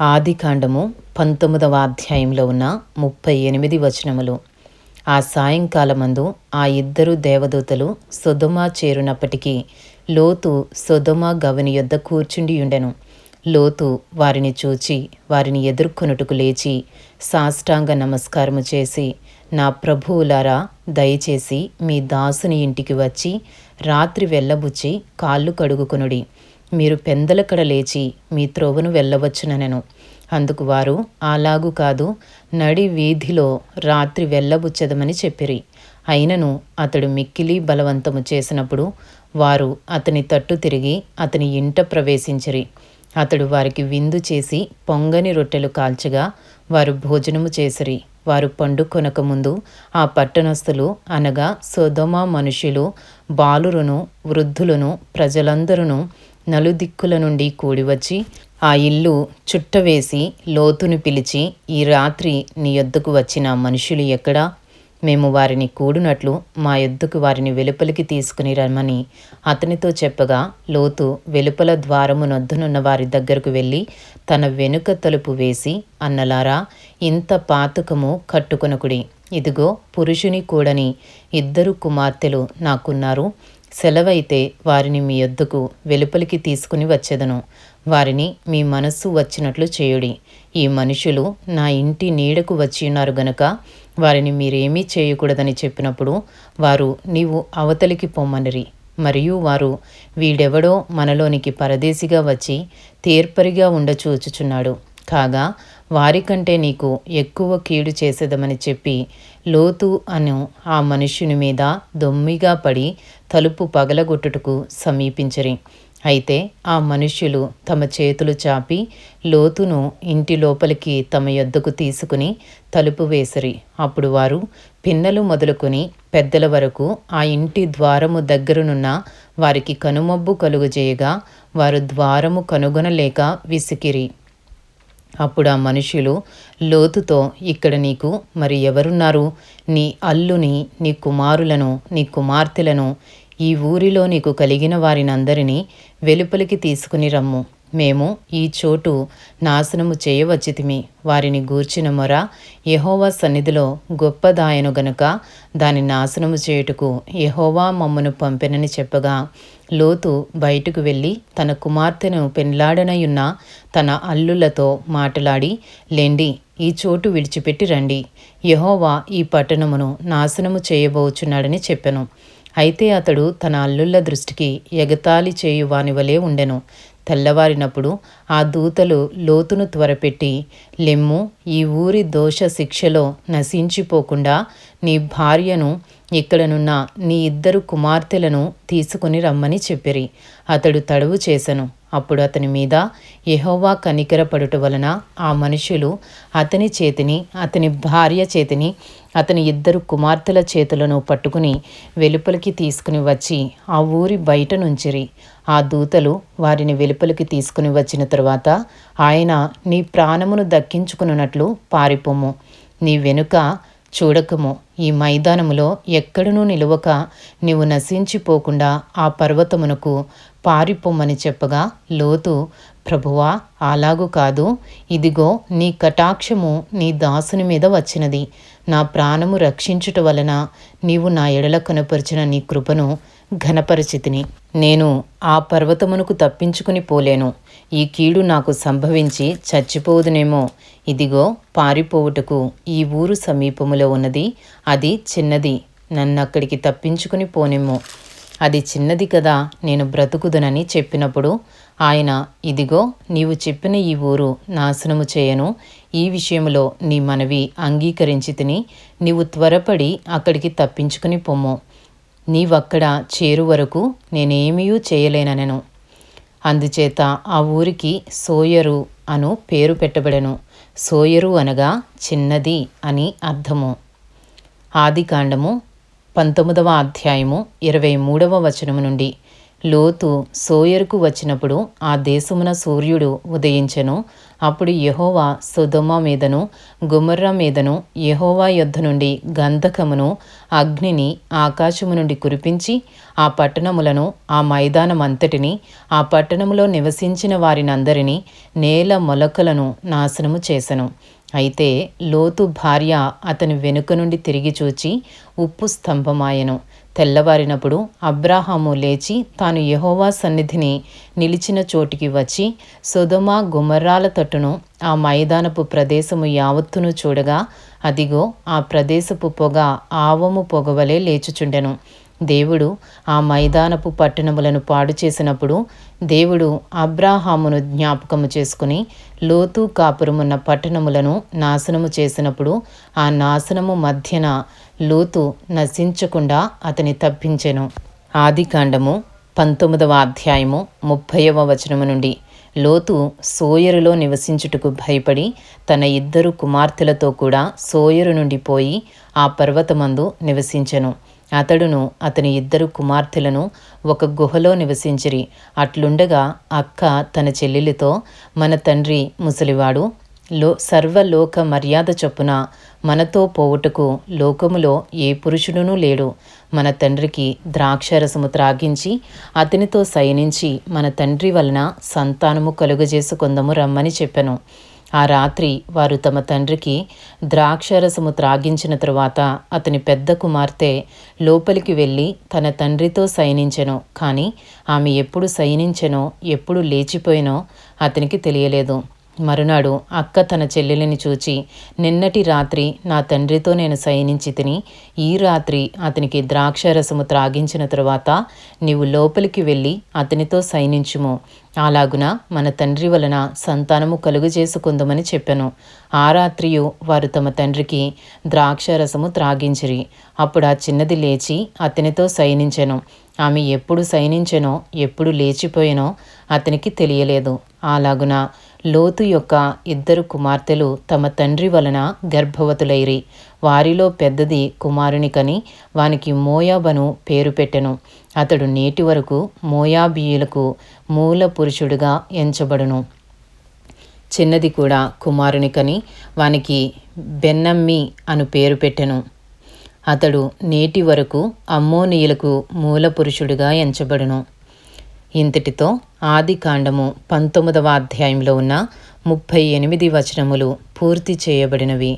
ఆది కాండము పంతొమ్మిదవ అధ్యాయంలో ఉన్న ముప్పై ఎనిమిది వచనములు. ఆ సాయంకాలమందు ఆ ఇద్దరు దేవదూతలు సుధమా చేరునప్పటికీ లోతు సుధమా గవని యొద్ద కూర్చుండియుండెను. లోతు వారిని చూచి వారిని ఎదుర్కొనుటకు లేచి సాష్టాంగ నమస్కారము చేసి నా ప్రభువులారా దయచేసి మీ దాసుని ఇంటికి వచ్చి రాత్రి వెళ్ళబుచ్చి కాళ్ళు కడుగుకొనుడి. మీరు పెందలకడ లేచి మీ త్రోవను వెళ్ళవచ్చుననెను. అందుకు వారు అలాగు కాదు నడి వీధిలో రాత్రి వెళ్ళబుచ్చదమని చెప్పిరి. అయినను అతడు మిక్కిలి బలవంతము చేసినప్పుడు వారు అతని తట్టు తిరిగి అతని ఇంట ప్రవేశించిరి. అతడు వారికి విందు చేసి పొంగని రొట్టెలు కాల్చగా వారు భోజనము చేసిరి. వారు పండుకొనక ముందు ఆ పట్టణస్థులు అనగా సొదొమ మనుషులు బాలురును వృద్ధులను ప్రజలందరూ నలుదిక్కుల నుండి కూడివచ్చి ఆ ఇల్లు చుట్టవేసి లోతును పిలిచి ఈ రాత్రి నీ యొద్దకు వచ్చిన మనుషులు ఎక్కడా? మేము వారిని కూడునట్లు మా యొద్దకు వారిని వెలుపలికి తీసుకుని రమ్మని అతనితో చెప్పగా లోతు వెలుపల ద్వారము నొద్దునున్న వారి దగ్గరకు వెళ్ళి తన వెనుక తలుపు వేసి అన్నలారా ఇంత పాతకము కట్టుకొనకుడి. ఇదిగో పురుషుని కూడని ఇద్దరు కుమార్తెలు నాకున్నారు. సెలవైతే వారిని మీ యొద్దకు వెలుపలికి తీసుకుని వచ్చేదను. వారిని మీ మనస్సు వచ్చినట్లు చేయుడి. ఈ మనుషులు నా ఇంటి నీడకు వచ్చి ఉన్నారు గనక వారిని మీరేమీ చేయకూడదని చెప్పినప్పుడు వారు నీవు అవతలికి పొమ్మనిరి. మరియు వారు వీడెవడో మనలోనికి పరదేశిగా వచ్చి తీర్పరిగా ఉండచూచుచున్నాడు కాగా వారికంటే నీకు ఎక్కువ కీడు చేసేదమని చెప్పి లోతు అను ఆ మనుష్యుని మీద దొమ్మిగా పడి తలుపు పగలగొట్టుటకు సమీపించరి. అయితే ఆ మనుష్యులు తమ చేతులు చాపి లోతును ఇంటి లోపలికి తమ యొద్దకు తీసుకుని తలుపు వేసిరి. అప్పుడు వారు పిన్నలు మొదలుకొని పెద్దల వరకు ఆ ఇంటి ద్వారము దగ్గరనున్న వారికి కనుమబ్బు కలుగజేయగా వారు ద్వారము కనుగొనలేక విసికిరి. అప్పుడు ఆ మనుషులు లోతుతో ఇక్కడ నీకు మరి ఎవరున్నారు? నీ అల్లుని నీ కుమారులను నీ కుమార్తెలను ఈ ఊరిలో నీకు కలిగిన వారినందరినీ వెలుపలికి తీసుకుని రమ్ము. మేము ఈ చోటు నాశనము చేయవచ్చితిమి. వారిని గూర్చిన మొర యహోవా సన్నిధిలో గొప్పదాయను గనుక దాని నాశనము చేయుటకు యహోవా మమ్మను పంపెనని చెప్పగా లోతు బయటకు వెళ్ళి తన కుమార్తెను పెండ్లాడనయున్న తన అల్లులతో మాట్లాడి లెండి ఈ చోటు విడిచిపెట్టి రండి. యహోవా ఈ పట్టణమును నాశనము చేయబోచున్నాడని చెప్పెను. అయితే అతడు తన అల్లుళ్ళ దృష్టికి ఎగతాళి చేయువాని వలె ఉండెను. తెల్లవారినప్పుడు ఆ దూతలు లోతును త్వరపెట్టి లెమ్ము ఈ ఊరి దోష శిక్షలో నశించిపోకుండా నీ భార్యను ఇక్కడనున్న నీ ఇద్దరు కుమార్తెలను తీసుకుని రమ్మని చెప్పిరి. అతడు తడువు చేసెను. అప్పుడు అతని మీద యహోవా కనికరపడుట వలన ఆ మనుషులు అతని చేతిని అతని భార్య చేతిని అతని ఇద్దరు కుమార్తెల చేతులను పట్టుకుని వెలుపలికి తీసుకుని వచ్చి ఆ ఊరి బయట నుంచిరి. ఆ దూతలు వారిని వెలుపలికి తీసుకుని వచ్చిన తరువాత ఆయన నీ ప్రాణమును దక్కించుకున్నట్లు పారిపోము నీ వెనుక చూడకము. ఈ మైదానములో ఎక్కడనూ నిలువక నీవు నశించిపోకుండా ఆ పర్వతమునకు పారిపోమని చెప్పగా లోతు ప్రభువా అలాగు కాదు. ఇదిగో నీ కటాక్షము నీ దాసుని మీద వచ్చినది. నా ప్రాణము రక్షించుట వలన నీవు నా ఎడల కనపరిచిన నీ కృపను ఘనపరిచితిని. నేను ఆ పర్వతమునకు తప్పించుకుని పోలేను. ఈ కీడు నాకు సంభవించి చచ్చిపోదునేమో. ఇదిగో పారిపోవుటకు ఈ ఊరు సమీపములో ఉన్నది. అది చిన్నది. నన్ను అక్కడికి తప్పించుకుని పోనేమో అది చిన్నది కదా నేను బ్రతుకుదునని చెప్పినప్పుడు ఆయన ఇదిగో నీవు చెప్పిన ఈ ఊరు నాశనము చేయను. ఈ విషయంలో నీ మనవి అంగీకరించి తిని నీవు త్వరపడి అక్కడికి తప్పించుకుని పొమ్ము. నీవక్కడ చేరు వరకు నేనేమీ చేయలేననెను. అందుచేత ఆ ఊరికి సోయరు అను పేరు పెట్టబడెను. సోయరు అనగా చిన్నది అని అర్థము. ఆది కాండము పంతొమ్మిదవ అధ్యాయము ఇరవై మూడవ వచనము నుండి. లోతు సోయరుకు వచ్చినప్పుడు ఆ దేశమున సూర్యుడు ఉదయించెను. అప్పుడు యహోవా సుధమ మీదను గుమర్రా మీదను యహోవా యొద్ద నుండి గంధకమును అగ్నిని ఆకాశము నుండి కురిపించి ఆ పట్టణములను ఆ మైదానమంతటిని ఆ పట్టణములో నివసించిన వారినందరినీ నేల మొలకలను నాశనము చేసెను. అయితే లోతు భార్య అతని వెనుక నుండి తిరిగి చూచి ఉప్పు స్తంభమాయను. తెల్లవారినప్పుడు అబ్రాహాము లేచి తాను యహోవా సన్నిధిని నిలిచిన చోటికి వచ్చి సుధమా గుమర్రాల తట్టును ఆ మైదానపు ప్రదేశము యావత్తును చూడగా అదిగో ఆ ప్రదేశపు పొగ ఆవము పొగవలే లేచుచుండెను. దేవుడు ఆ మైదానపు పట్టణములను పాడు చేసినప్పుడు దేవుడు అబ్రాహామును జ్ఞాపకము చేసుకుని లోతు కాపురమున్న పట్టణములను నాశనము చేసినప్పుడు ఆ నాశనము మధ్యన లోతు నశించకుండా అతని తప్పించెను. ఆదికాండము పంతొమ్మిదవ అధ్యాయము ముప్పైవ వచనము నుండి లోతు సోయరులో నివసించుటకు భయపడి తన ఇద్దరు కుమార్తెలతో కూడా సోయరు నుండి పోయి ఆ పర్వతమందు నివసించెను. అతడును అతని ఇద్దరు కుమార్తెలను ఒక గుహలో నివసించిరి. అట్లుండగా అక్క తన చెల్లెలితో మన తండ్రి ముసలివాడు లో సర్వలోక మర్యాద చొప్పున మనతో పోవుటకు లోకములో ఏ పురుషుడునూ లేడు. మన తండ్రికి ద్రాక్షరసము త్రాగించి అతనితో శయనించి మన తండ్రి వలన సంతానము కలుగజేసుకుందము రమ్మని చెప్పెను. ఆ రాత్రి వారు తమ తండ్రికి ద్రాక్షరసము త్రాగించిన తరువాత అతని పెద్ద కుమార్తె లోపలికి వెళ్ళి తన తండ్రితో శయనించెను కానీ ఆమె ఎప్పుడు శయనించెనో ఎప్పుడు లేచిపోయినో అతనికి తెలియలేదు. మరునాడు అక్క తన చెల్లెలిని చూచి నిన్నటి రాత్రి నా తండ్రితో నేను శయనించి తిని ఈ రాత్రి అతనికి ద్రాక్షరసము త్రాగించిన తరువాత నీవు లోపలికి వెళ్ళి అతనితో శయనించుము అలాగున మన తండ్రి వలన సంతానము కలుగు చేసుకుందామని చెప్పాను. ఆ రాత్రియు వారు తమ తండ్రికి ద్రాక్షరసము త్రాగించిరి. అప్పుడు ఆ చిన్నది లేచి అతనితో శయనించెను ఆమె ఎప్పుడు శయనించెనో ఎప్పుడు లేచిపోయినో అతనికి తెలియలేదు. అలాగున లోతు యొక్క ఇద్దరు కుమార్తెలు తమ తండ్రి వలన గర్భవతులైరి. వారిలో పెద్దది కుమారుని కని వానికి మోయాబను పేరు పెట్టెను. అతడు నేటి వరకు మోయాబీయులకు మూల పురుషుడుగా ఎంచబడును. చిన్నది కూడా కుమారుని కని వానికి బెన్నమ్మి అను పేరు పెట్టెను. అతడు నేటి వరకు అమ్మోనీయులకు మూల పురుషుడుగా ఎంచబడును. ఇంతటితో ఆది కాండము పంతొమ్మిదవ అధ్యాయంలో ఉన్న ముప్పై ఎనిమిది వచనములు పూర్తి చేయబడినవి.